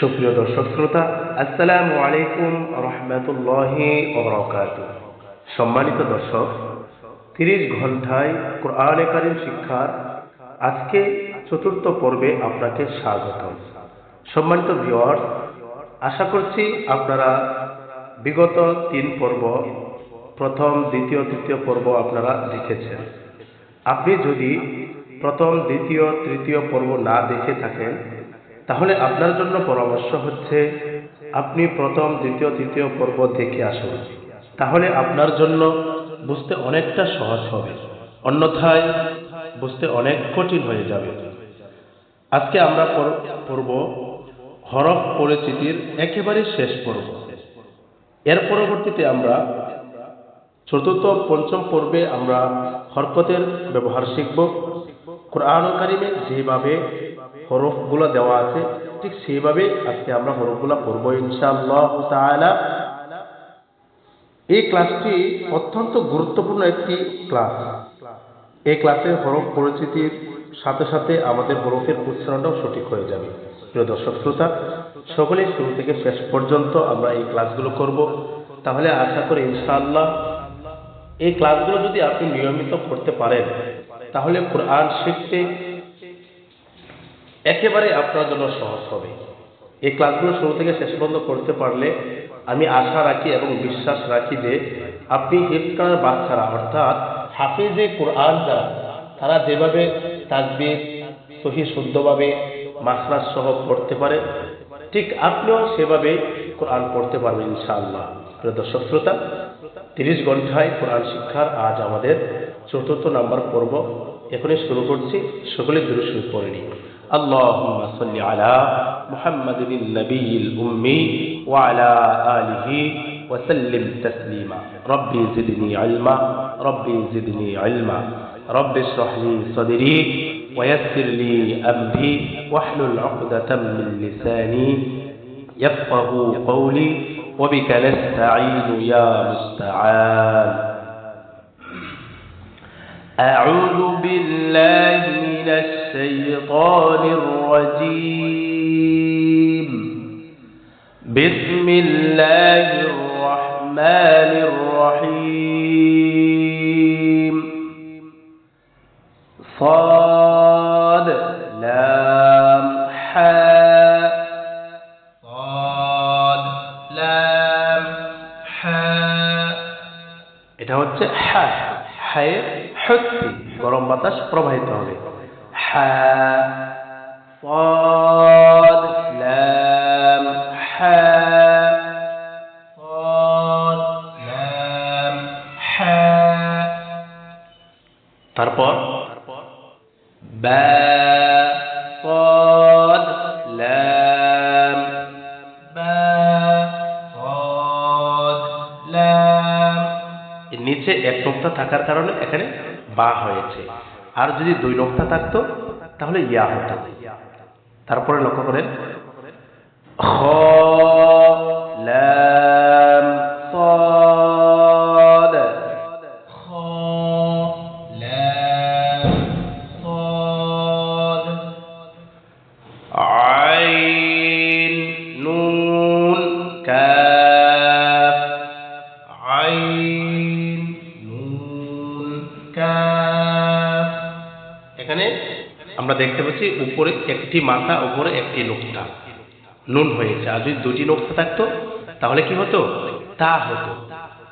সুপ্রিয় দর্শক শ্রোতা, আসসালামু আলাইকুম রহমতুল্লাহি সম্মানিত দর্শক, তিরিশ ঘন্টায় কোরআনে শিক্ষার আজকে চতুর্থ পর্বে আপনাকে স্বাগত সম্মানিত ভিওয়ার্স আশা করছি আপনারা বিগত তিন পর্ব, প্রথম, দ্বিতীয়, তৃতীয় পর্ব আপনারা দেখেছেন। আপনি যদি প্রথম, দ্বিতীয়, তৃতীয় পর্ব না দেখে থাকেন তাহলে আপনার জন্য পরামর্শ হচ্ছে, আপনি প্রথম, দ্বিতীয়, তৃতীয় পর্ব দেখে আসুন। তাহলে আপনার জন্য বুঝতে অনেকটা সহজ হবে। অন্যথায় বুঝতে অনেক কঠিন হয়ে যাবে। আজকে আমরা পর- পড়ব হরফ পরিচিতির একেবারে শেষ পর্ব। এর পরবর্তীতে আমরা চতুর্থ, পঞ্চম পর্বে আমরা হরকতের ব্যবহার শিখব। কোরআন কারিমে যেভাবে হরফগুলো দেওয়া আছে, ঠিক সেইভাবে আজকে আমরা হরফগুলো পড়ব ইনশাআল্লাহ তাআলা। এই ক্লাসটি অত্যন্ত গুরুত্বপূর্ণ একটি ক্লাস। এই ক্লাসে হরফ পরিচিতির সাথে সাথে আমাদের হরফের উচ্চারণটাও সঠিক হয়ে যাবে। প্রিয় দর্শক শ্রোতা, সকলেই শুরু থেকে শেষ পর্যন্ত আমরা এই ক্লাসগুলো করব। তাহলে আশা করি ইনশাআল্লাহ এই ক্লাসগুলো যদি আপনি নিয়মিত করতে পারেন, তাহলে কোরআন শিখতে একেবারে আপনার জন্য সহজ হবে। এই ক্লাসগুলো শুরু থেকে শেষ পর্যন্ত করতে পারলে আমি আশা রাখি এবং বিশ্বাস রাখি যে আপনি হিফকার বাচ্চারা, অর্থাৎ হাফিজে কোরআন যারা, তারা যেভাবে তাজবির সহি শুদ্ধভাবে মাসরাজ সহ পড়তে পারে, ঠিক আপনিও সেভাবে কোরআন পড়তে পারবেন ইনশাআল্লাহ। প্রিয় দর্শক শ্রোতা, তিরিশ ঘন্টায় কোরআন শিক্ষার আজ আমাদের চতুর্থ নাম্বার পর্ব এখনই শুরু করছি। সকলে দূরে শুরু করেনি اللهم صل على محمد النبي الأمي وعلى آله وسلم تسليما. ربي زدني علما ربي زدني علما. رب اشرح لي صدري ويسر لي أمري واحلل عقدة من لساني يفقه قولي وبك نستعين يا مستعان. أعوذ بالله من الشيطان الرجيم بسم الله الرحمن الرحيم صاد لام حاء صاد لام حاء এটা হচ্ছে হা হায়ে হচ্ছে গরম বাতাস প্রবাহিত হবে হা صاد لام حا صاد لام حا তারপর বা صاد لام বা صاد لام এর নিচে এক নোক্তা থাকার কারণে এখানে বা হয়েছে আর যদি দুই লোকটা থাকতো তাহলে ইয়া হতো। তারপরে লক্ষ্য করেন পাচ্ছি উপরে একটি মাথা, উপরে একটি নোক্তা নুন হয়েছে। আর যদি দুটি নোক্তা থাকতো, তাহলে কি হতো? তা হতো।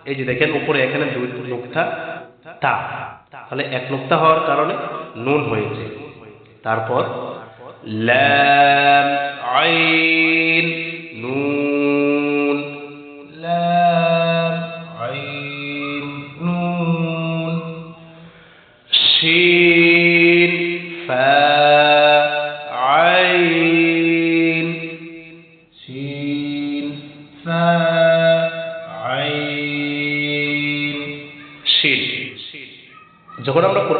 এই যে দেখেন, উপরে এখানে দুই নোক্তা তা। তাহলে এক নোক্তা হওয়ার কারণে নুন হয়েছে। তারপর ল্যাম আইন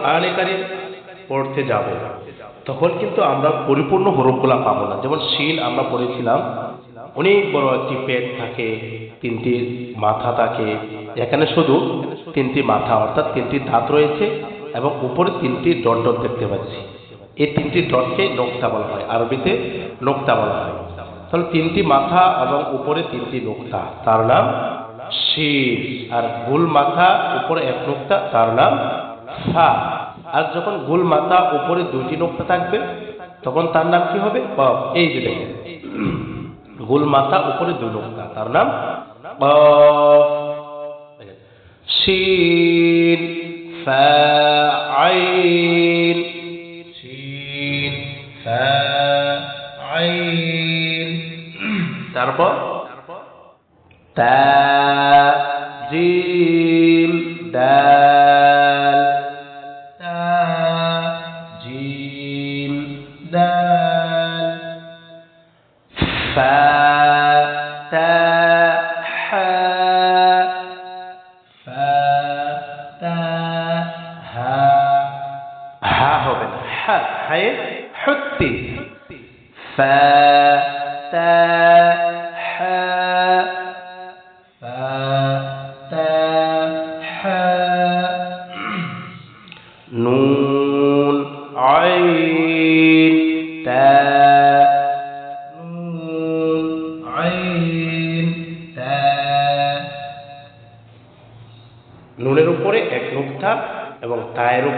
কোরআনে কারিম পড়তে যাব, তখন কিন্তু আমরা পরিপূর্ণ হরফগুলা পাবো না। যেমন শিল আমরা পড়েছিলাম, অনেক বড় একটি পেট থাকে, তিনটি মাথা থাকে, এখানে শুধু তিনটি মাথা, অর্থাৎ তিনটি দাঁত রয়েছে এবং উপরে তিনটি ডট ডট দেখতে পাচ্ছি। এই তিনটি ডটকে নোক্তা বলা হয়, আরবিতে নোক্তা বলা হয়। তাহলে তিনটি মাথা এবং উপরে তিনটি নোক্তা, তার নাম শির আর গোল মাথা, উপরে এক নোক্তা, তার নাম সা। আর যখন গোল মাথা উপরে দুইটি নোক্তা থাকবে, তখন তার নাম কি হবে? কফ এই যে দেখেন। গোল মাথা উপরে দুই নোক্তা তার নাম শিন আইন। শিন, ফা, আইন। তারপর তা তায়ের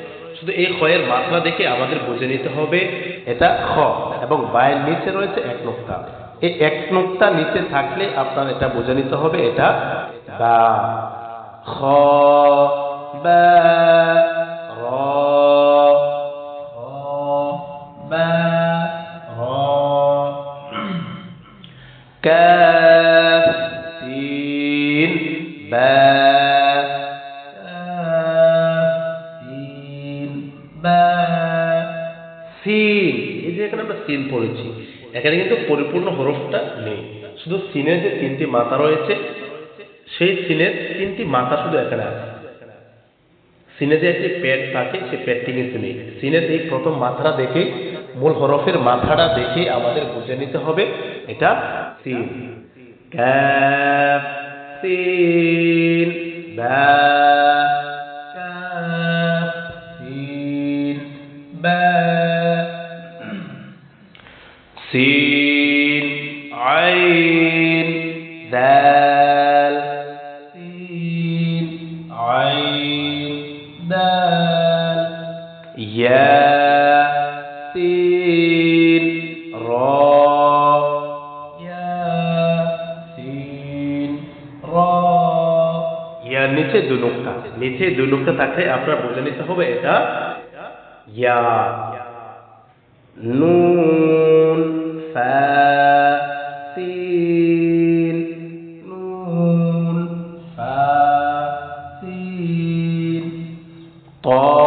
শুধু এই ক্ষয়ের মাত্রা দেখে আমাদের বুঝে নিতে হবে, এটা খ, এবং বায়ের নিচে রয়েছে এক নোক্তা। এই এক নোক্তা নিচে থাকলে আপনার এটা বুঝে নিতে হবে, এটা খ, বা এখানে আমরা সিন পড়েছি। এখানে কিন্তু পরিপূর্ণ হরফটা নেই। শুধু সিনের যে তিনটি মাথা রয়েছে, সেই সিনের তিনটি মাথা শুধু এখানে আছে। সিনে যে একটি প্যাড থাকে, সেই প্যাডটি কিন্তু নেই সিনের এই প্রথম মাথাটা দেখে মূল হরফের মাথাটা দেখে আমাদের বুঝে নিতে হবে, এটা সিন ক্যাফ সিন বা সিন আইন দাল সিন আইন দাল ইয়া সিন র ইয়া সিন র ইয়া নিচে দু নুকতা নিচে দু নুকতা থাকলে আপনার বুঝে নিতে হবে এটা ইয়া নুন ফা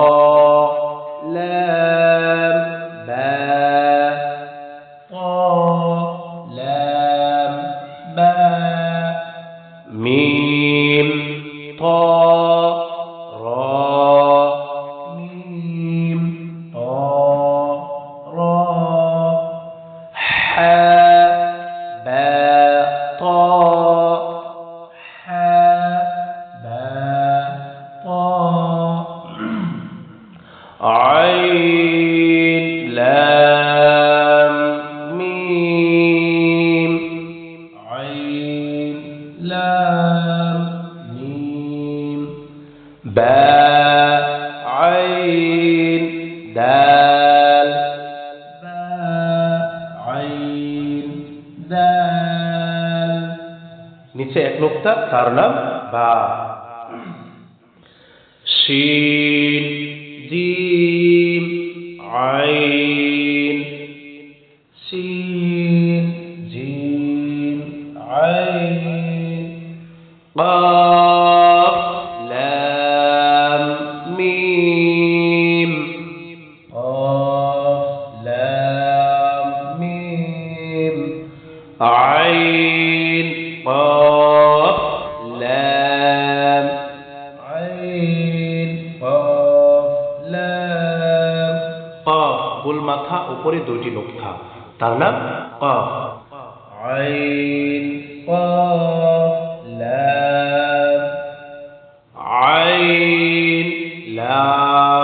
নিচে এক নোক্তা তার নাম বা। عين قال Tchau.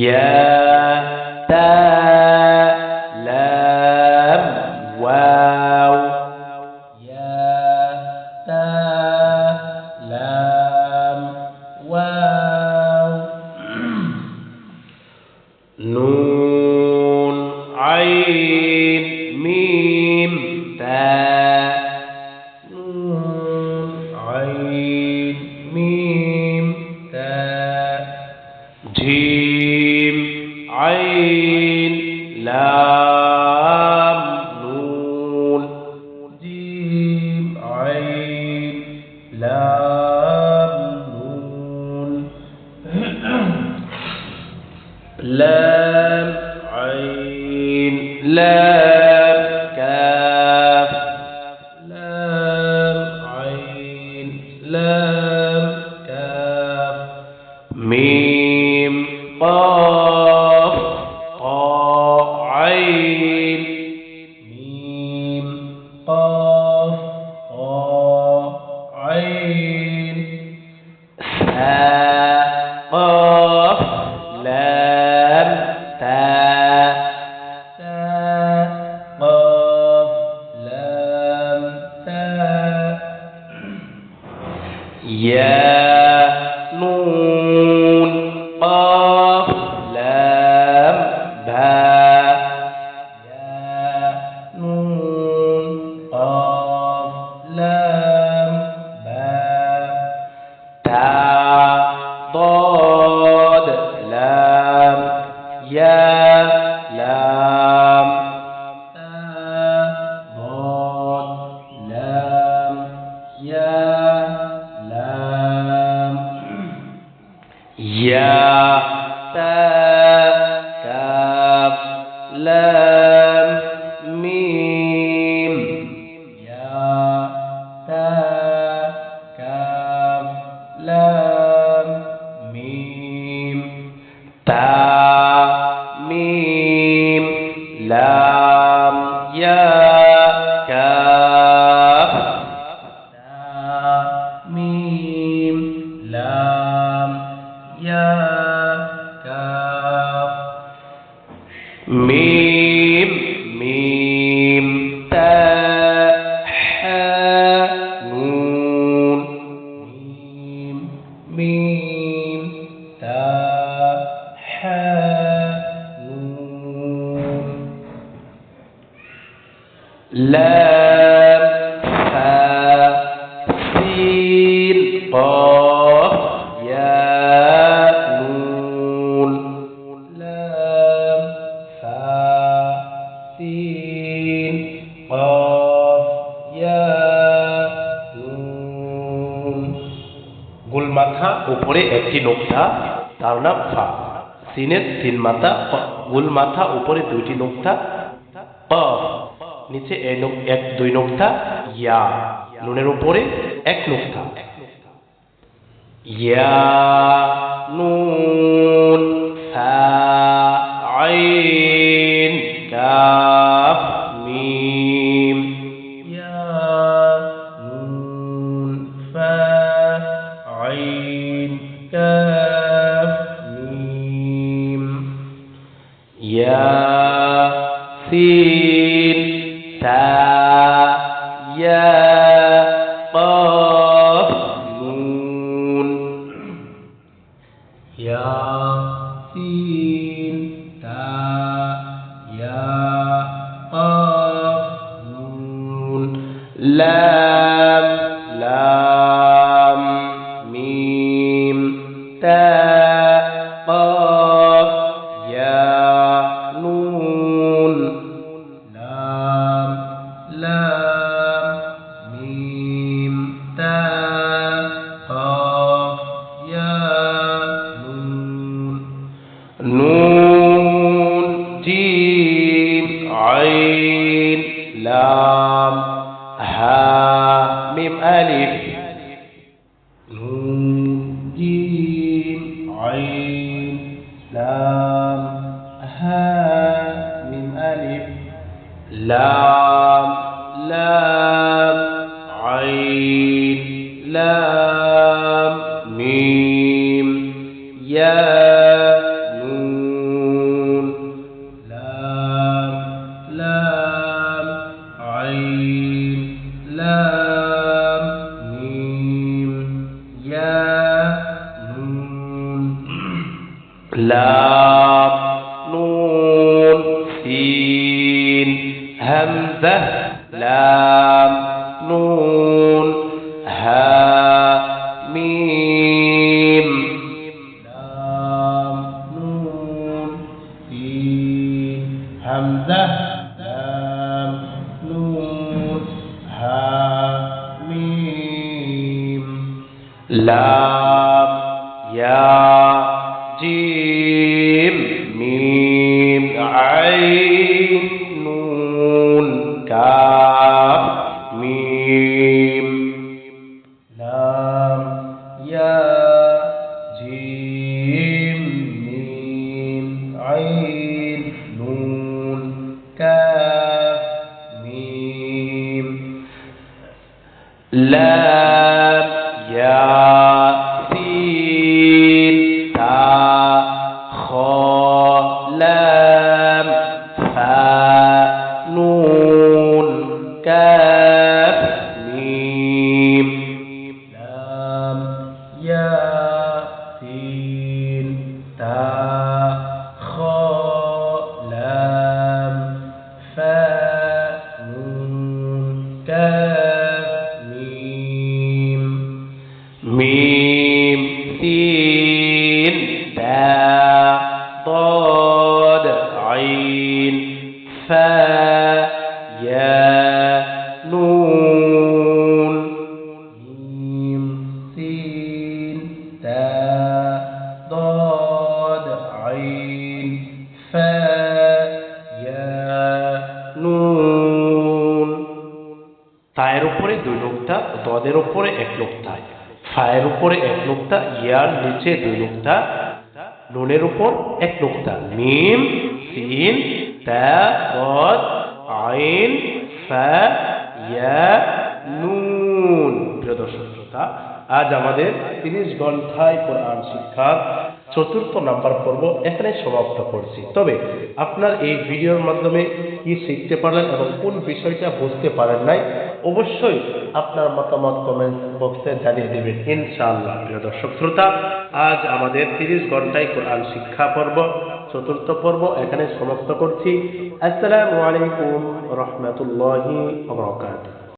Yeah. উপরে একটি নোকটা তার নাম ফা। সিনের তিন মাথা গুল মাথা, উপরে দুইটি নোকটা নিচে এক, দুই নোকটা ইয়া। নুনের উপরে এক নোকটা ইয়া। Mo لا لام me ইয়ার নিচে দুই নোক্তা, নুনের উপর এক নোক্তা। মিম, সিন, তা দদ আইন, ফা, ইয়া, নুন। প্রিয় দর্শক শ্রোতা, আজ আমাদের তিরিশ ঘন্টায় কোরআন শিক্ষার চতুর্থ নাম্বার পর্ব এখানে সমাপ্ত করছি। তবে আপনার এই ভিডিওর মাধ্যমে কি শিখতে পারলেন এবং কোন বিষয়টা বুঝতে পারেন নাই অবশ্যই আপনার মতামত কমেন্ট বক্সে জানিয়ে দেবেন। ইনশাআল্লাহ, প্রিয় দর্শক শ্রোতা, আজ আমাদের তিরিশ ঘন্টায় কোরআন শিক্ষা পর্ব, চতুর্থ পর্ব এখানে সমাপ্ত করছি। আসসালামু আলাইকুম রহমতুল্লাহি